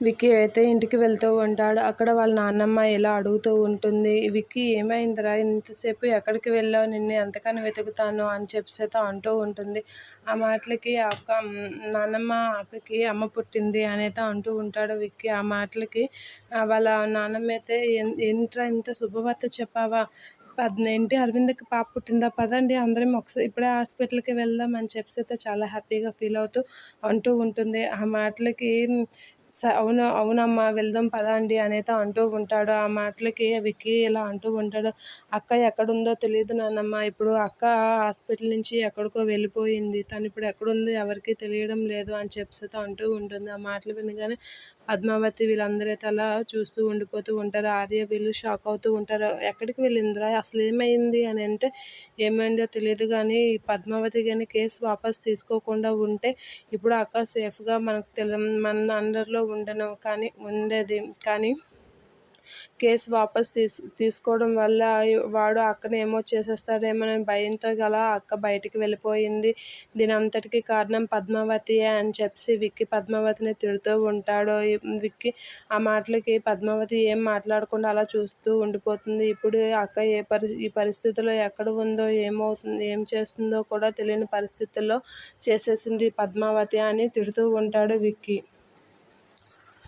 విక్కీ అయితే ఇంటికి వెళ్తూ ఉంటాడు. అక్కడ వాళ్ళ నాన్నమ్మ ఇలా అడుగుతూ ఉంటుంది విక్కీ ఏమైందిరా? ఇంతసేపు ఎక్కడికి వెళ్ళావు? నిన్ను ఎంతకని వెతుకుతాను? అని చెప్పేసి అంటూ ఉంటుంది. ఆ మాటలకి అక్క నాన్నమ్మ అక్కకి అమ్మ పుట్టింది అనేది అంటూ ఉంటాడు విక్కీ. ఆ మాటలకి వాళ్ళ నాన్నమ్మ అయితే ఏంట్రా ఇంత శుభవార్త చెప్పావా? ఏంటి అరవింద్కి పాప పుట్టిందా? పదండి అందరం ఒకసారి ఇప్పుడే హాస్పిటల్కి వెళ్దాం అని చెప్పేసి అయితే చాలా హ్యాపీగా ఫీల్ అవుతూ అంటూ ఉంటుంది. ఆ మాటలకి అవును అవునమ్మా వెళ్దాం పదండి అనేది అంటూ ఉంటాడు. ఆ మాటలకి విక్కీ ఇలా అంటూ ఉంటాడు. అక్క ఎక్కడుందో తెలియదు నాన్నమ్మ. ఇప్పుడు అక్క హాస్పిటల్ నుంచి ఎక్కడికో వెళ్ళిపోయింది. తను ఇప్పుడు ఎక్కడుందో ఎవరికీ తెలియడం లేదు అని చెప్పి అంటూ ఉంటుంది. ఆ మాటలు వినగానే పద్మావతి వీళ్ళందరైతే అలా చూస్తూ ఉండిపోతూ ఉంటారు. ఆర్య వీళ్ళు షాక్ అవుతూ ఉంటారు. ఎక్కడికి వెళ్ళిందిరా? అసలు ఏమైంది అని అంటే ఏమైందో తెలియదు కానీ పద్మావతి కానీ కేసు వాపస్ తీసుకోకుండా ఉంటే ఇప్పుడు అక్క సేఫ్గా మనకు తెలి మన అండర్లో ఉండను. కానీ ఉండేది. కానీ కేసు వాపస్ తీసు తీసుకోవడం వల్ల వాడు అక్కని ఏమో చేసేస్తాడేమోనని భయంతో గల అక్క బయటికి వెళ్ళిపోయింది. దీని అంతటికి కారణం పద్మావతి అని చెప్పి విక్కీ పద్మావతిని తిడుతూ ఉంటాడు. విక్కీ ఆ మాటలకి పద్మావతి ఏం మాట్లాడకుండా అలా చూస్తూ ఉండిపోతుంది. ఇప్పుడు అక్క ఏ పరి ఈ పరిస్థితిలో ఎక్కడ ఉందో ఏమవుతుంది ఏం చేస్తుందో కూడా తెలియని పరిస్థితుల్లో చేసేసింది పద్మావతి అని తిడుతూ ఉంటాడు విక్కీ.